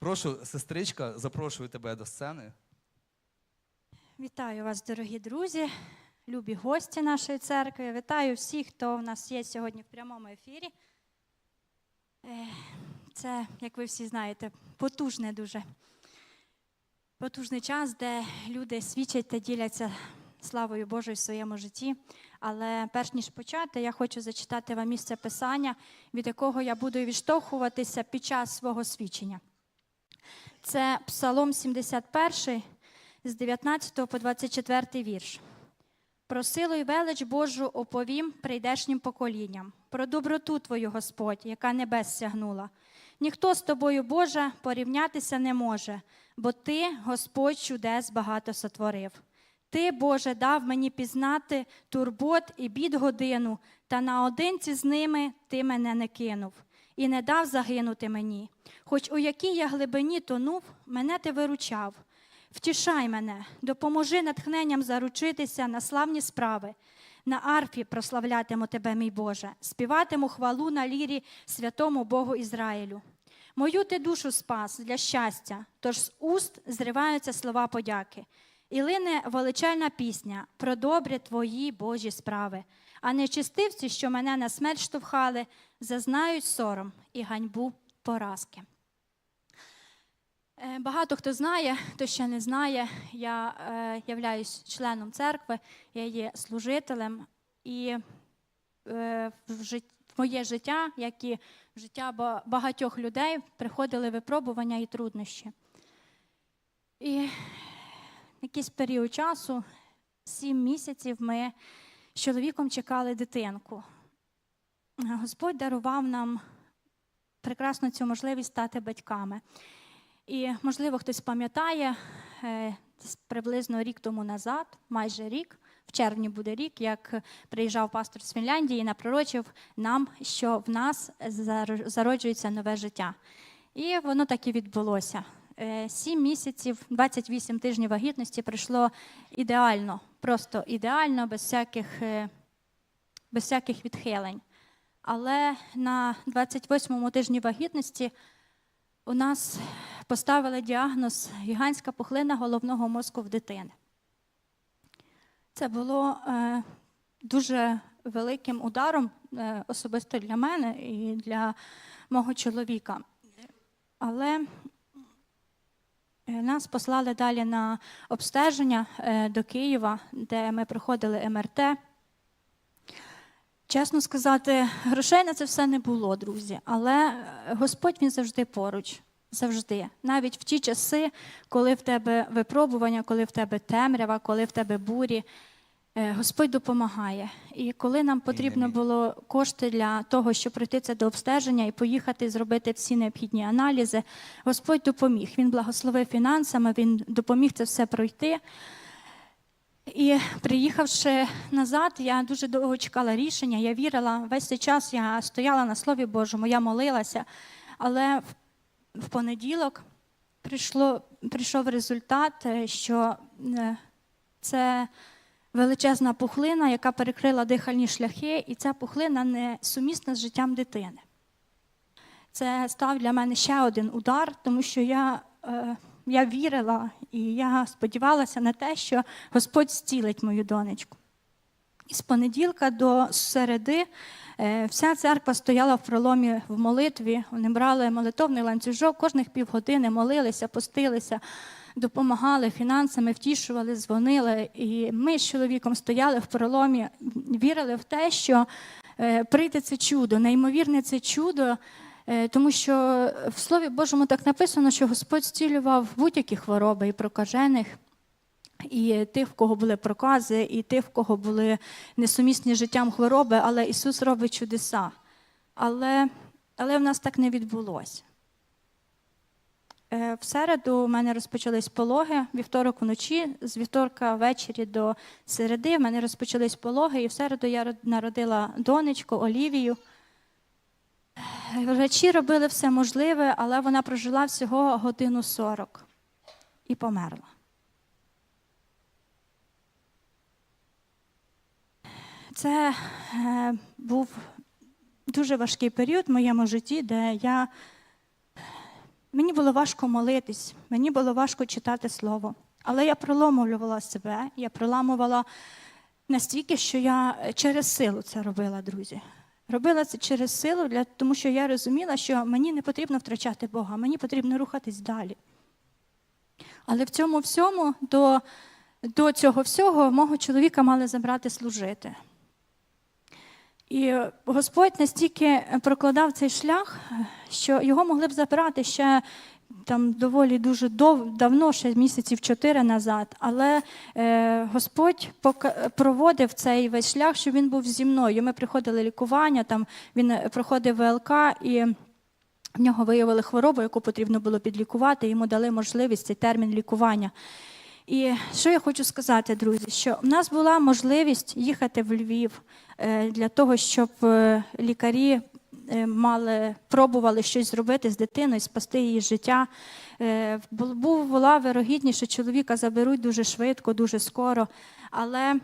Прошу, сестричка, запрошую тебе до сцени. Вітаю вас, дорогі друзі, любі гості нашої церкви. Вітаю всіх, хто в нас є сьогодні в прямому ефірі. Е, Це, як ви всі знаєте, потужне дуже. Потужний час, де люди свідчать та діляться славою Божою в своєму житті. Але перш ніж почати, я хочу зачитати вам місце писання, від якого я буду відштовхуватися під час свого свідчення. Це Псалом 71 з 19 по 24 вірш. Про силу й велич Божу оповім прийдешнім поколінням, про доброту Твою, Господь, яка небес сягнула. Ніхто з тобою, Боже, порівнятися не може, бо Ти, Господь, чудес багато сотворив. Ти, Боже, дав мені пізнати турбот і бід годину, та наодинці з ними ти мене не кинув і не дав загинути мені. Хоч у якій я глибині тонув, мене ти виручав. Втішай мене, допоможи натхненням заручитися на славні справи. На арфі прославлятиму тебе, мій Боже, співатиму хвалу на лірі святому Богу Ізраїлю. Мою ти душу спас для щастя, тож з уст зриваються слова подяки. І лине величальна пісня про добрі твої Божі справи. А нечистивці, що мене на смерть штовхали, зазнають сором і ганьбу поразки. Е, Багато хто знає, хто ще не знає, я е, являюсь членом церкви, я є служителем, і е, в, жит... в моє життя, як і в життя багатьох людей, приходили випробування і труднощі. І якийсь період часу, сім місяців, ми з чоловіком чекали дитинку. Господь дарував нам прекрасно цю можливість стати батьками. І, можливо, хтось пам'ятає, е, приблизно рік тому назад, майже рік, в червні буде рік, як приїжджав пастор з Фінляндії і напророчив нам, що в нас зар- зароджується нове життя. І воно так і відбулося. Е, Сім місяців, 28 тижнів вагітності пройшло ідеально, просто ідеально, без всяких, е, без всяких відхилень. Але на 28-му тижні вагітності у нас поставили діагноз гігантська пухлина головного мозку в дитини. Це було е, дуже великим ударом е, особисто для мене і для мого чоловіка. Але е, нас послали далі на обстеження е, до Києва, де ми проходили МРТ. Чесно сказати, грошей на це все не було, друзі. Але е, Господь він завжди поруч. Завжди. Навіть в ті часи, коли в тебе випробування, коли в тебе темрява, коли в тебе бурі, е, Господь допомагає. І коли нам потрібно було кошти для того, щоб пройти це до обстеження і поїхати зробити всі необхідні аналізи, Господь допоміг. Він благословив фінансами, він допоміг це все пройти. І приїхавши назад, я дуже довго чекала рішення. Я вірила. Весь цей час я стояла на Слові Божому, я молилася. Але в, в понеділок прийшло, прийшов результат, е, що е, це величезна пухлина, яка перекрила дихальні шляхи, і ця пухлина не сумісна з життям дитини. Це став для мене ще один удар, тому що я, е, я вірила і я сподівалася на те, що Господь зцілить мою донечку. І з понеділка до середи е, вся церква стояла в проломі в молитві. Вони брали молитовний ланцюжок, кожних півгодини молилися, постилися, допомагали фінансами, втішували, дзвонили. І ми з чоловіком стояли в проломі, вірили в те, що е, прийде це чудо, неймовірне це чудо. Е, Тому що в Слові Божому так написано, що Господь зцілював будь-які хвороби і прокажених, і тих, в кого були прокази, і тих, в кого були несумісні життям хвороби, але Ісус робить чудеса. Але, але в нас так не відбулося. Е, В середу у мене розпочались пологи, вівторок вночі, з вівторка ввечері до середи в мене розпочались пологи, і в середу я народила донечку Олівію. Врачі робили все можливе, але вона прожила всього годину 40 і померла. Це е, був дуже важкий період в моєму житті, де я мені було важко молитись, мені було важко читати слово. Але я проломлювала себе, я проламувала настільки, що я через силу це робила, друзі. Робила це через силу, для, тому що я розуміла, що мені не потрібно втрачати Бога, мені потрібно рухатись далі. Але в цьому всьому, до, до цього всього, мого чоловіка мали забрати служити. І Господь настільки прокладав цей шлях, що його могли б забрати ще там доволі дуже дов, давно, ще місяців чотири назад. Але е, Господь проводив цей весь шлях, щоб він був зі мною. Ми приходили лікування, там він проходив ВЛК і. В нього виявили хворобу, яку потрібно було підлікувати, йому дали можливість цей термін лікування. І що я хочу сказати, друзі, що в нас була можливість їхати в Львів е, для того, щоб е, лікарі е, мали, пробували щось зробити з дитиною, спасти її життя. Бу- бу- Була вирогідність, що чоловіка заберуть дуже швидко, дуже скоро. Але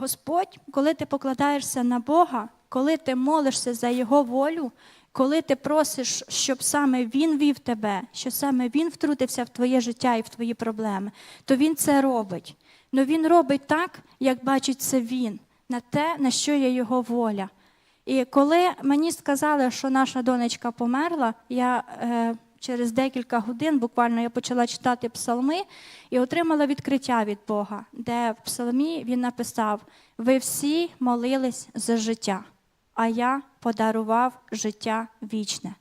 Господь, коли ти покладаєшся на Бога, коли ти молишся за Його волю, коли ти просиш, щоб саме Він вів тебе, що саме Він втрутився в твоє життя і в твої проблеми, то Він це робить. Но Він робить так, як бачить це Він, на те, на що є Його воля. І коли мені сказали, що наша донечка померла, я е, через декілька годин буквально я почала читати псалми і отримала відкриття від Бога, де в псалмі він написав: Ви всі молились за життя, а я подарував життя вічне.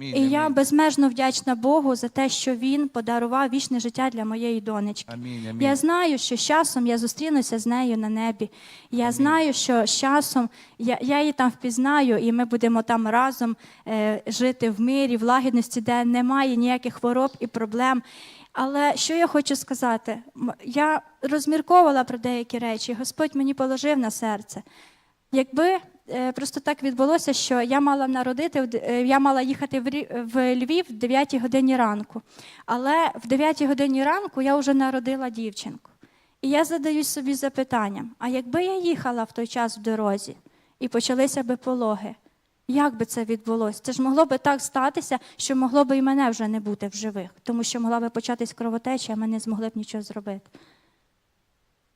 Амінь, І я амінь. безмежно вдячна Богу за те, що він подарував вічне життя для моєї донечки. Амінь, амінь. Я знаю, що з часом я зустрінуся з нею на небі. Я знаю, що з часом я, я її там впізнаю, і ми будемо там разом е, жити в мирі, в лагідності, де немає ніяких хвороб і проблем. Але що я хочу сказати? Я розмірковувала про деякі речі, Господь мені положив на серце. Якби просто так відбулося, що я мала народити, е, я мала їхати в Львів в 9 годині ранку. Але в 9 годині ранку я вже народила дівчинку. І я задаюсь собі запитанням: а якби я їхала в той час в дорозі і почалися би пологи, як би це відбулося? Це ж могло би так статися, що могло би і мене вже не бути в живих, тому що могла би початись кровотеча, а ми не змогли б нічого зробити.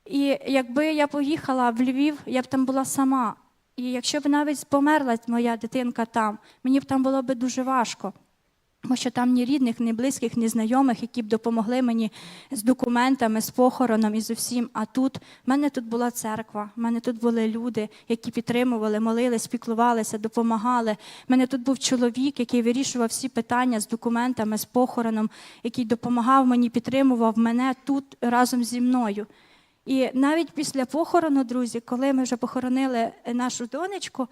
І якби я поїхала в Львів, я б там була сама. І якщо б навіть померла моя дитинка там, мені б там було б дуже важко. Тому що там ні рідних, ні близьких, ні знайомих, які б допомогли мені з документами, з похороном і з усім. А тут в мене тут була церква, в мене тут були люди, які підтримували, молились, піклувалися, допомагали. В мене тут був чоловік, який вирішував всі питання з документами, з похороном, який допомагав мені, підтримував мене тут разом зі мною. І навіть після похорону, друзі, коли ми вже похоронили нашу донечку,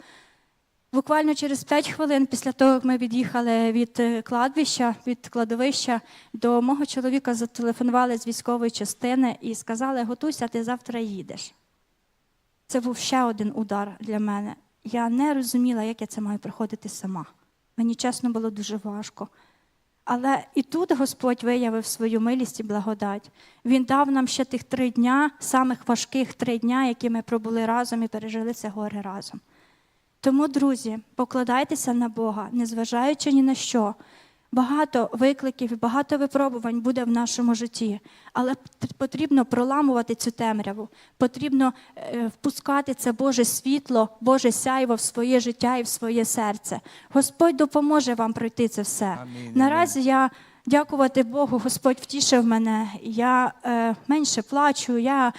буквально через 5 хвилин після того, як ми від'їхали від е, кладбища, від кладовища, до мого чоловіка зателефонували з військової частини і сказали: готуйся, ти завтра їдеш. Це був ще один удар для мене. Я не розуміла, як я це маю проходити сама. Мені чесно було дуже важко. Але і тут Господь виявив свою милість і благодать. Він дав нам ще тих три дня, самих важких три дня, які ми пробули разом і пережили це горе разом. Тому, друзі, покладайтеся на Бога, незважаючи ні на що. Багато викликів і багато випробувань буде в нашому житті, але потрібно проламувати цю темряву, потрібно е, впускати це Боже світло, Боже сяйво в своє життя і в своє серце. Господь допоможе вам пройти це все. Амінь, Наразі я дякувати Богу, Господь втішив мене. Я е, менше плачу, я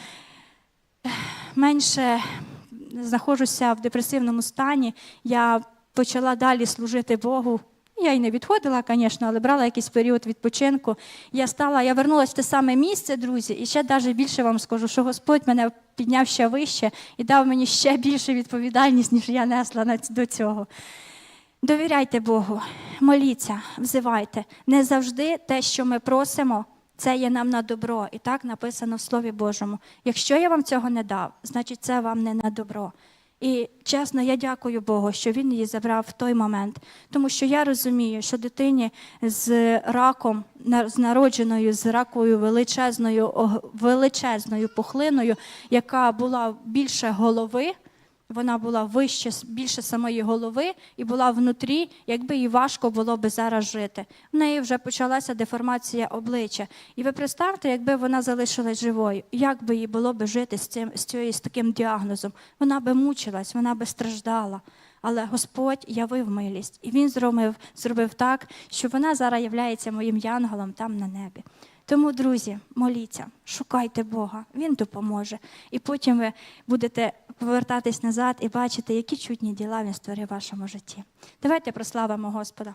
менше знаходжуся в депресивному стані. Я почала далі служити Богу. Я й не відходила, звісно, але брала якийсь період відпочинку. Я стала, я вернулася в те саме місце, друзі, і ще навіть більше вам скажу, що Господь мене підняв ще вище і дав мені ще більше відповідальність, ніж я несла до цього. Довіряйте Богу, моліться, взивайте. Не завжди те, що ми просимо, це є нам на добро. І так написано в Слові Божому. Якщо я вам цього не дав, значить це вам не на добро. І чесно, я дякую Богу, що він її забрав в той момент, тому що я розумію, що дитині з раком, з народженою з раковою величезною, величезною пухлиною, яка була більше голови, вона була вище, більше самої голови і була внутрі, якби їй важко було би зараз жити. В неї вже почалася деформація обличчя. І ви представте, якби вона залишилась живою, як би їй було би жити з цим з цією з таким діагнозом? Вона би мучилась, вона би страждала. Але Господь явив милість, і Він зробив, зробив так, що вона зараз являється моїм янголом там на небі. Тому, друзі, моліться, шукайте Бога, Він допоможе. І потім ви будете повертатись назад і бачити, які чудні діла Він створив в вашому житті. Давайте прославимо Господа.